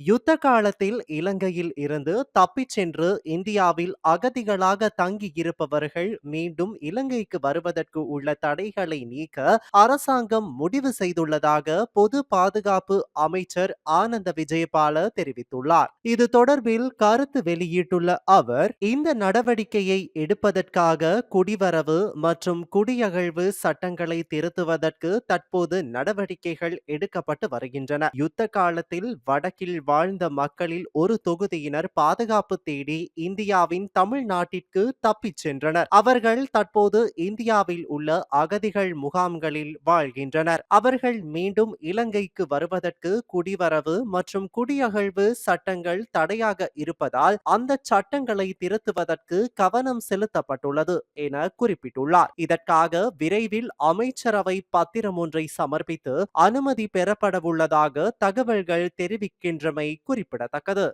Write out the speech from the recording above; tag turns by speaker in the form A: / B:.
A: யுத்த காலத்தில் இலங்கையில் இருந்து தப்பிச் சென்று இந்தியாவில் அகதிகளாக தங்கியிருப்பவர்கள் மீண்டும் இலங்கைக்கு வருவதற்கு உள்ள தடைகளை நீக்க அரசாங்கம் முடிவு செய்துள்ளதாக பொது பாதுகாப்பு அமைச்சர் ஆனந்த விஜயபால தெரிவித்துள்ளார். இது தொடர்பில் கருத்து வெளியிட்டுள்ள அவர் இந்த நடவடிக்கையை எடுப்பதற்காக குடிவரவு மற்றும் குடியகழ்வு சட்டங்களை திருத்துவதற்கு தற்போது நடவடிக்கைகள் எடுக்கப்பட்டு வருகின்றன. யுத்த காலத்தில் வடக்கில் வாழ்ந்த மக்களில் ஒரு தொகுதியினர் பாதுகாப்பு தேடி இந்தியாவின் தமிழ்நாட்டிற்கு தப்பிச் சென்றனர். அவர்கள் தற்போது இந்தியாவில் உள்ள அகதிகள் முகாம்களில் வாழ்கின்றனர். அவர்கள் மீண்டும் இலங்கைக்கு வருவதற்கு குடிவரவு மற்றும் குடியகழ்வு சட்டங்கள் தடையாக இருப்பதால் அந்த சட்டங்களை திருத்துவதற்கு கவனம் செலுத்தப்பட்டுள்ளது என குறிப்பிட்டுள்ளார். இதற்காக விரைவில் அமைச்சரவை பத்திரம் ஒன்றை சமர்ப்பித்து அனுமதி பெறப்படவுள்ளதாக தகவல்கள் தெரிவிக்கின்றமை குறிப்பிடத்தக்கது.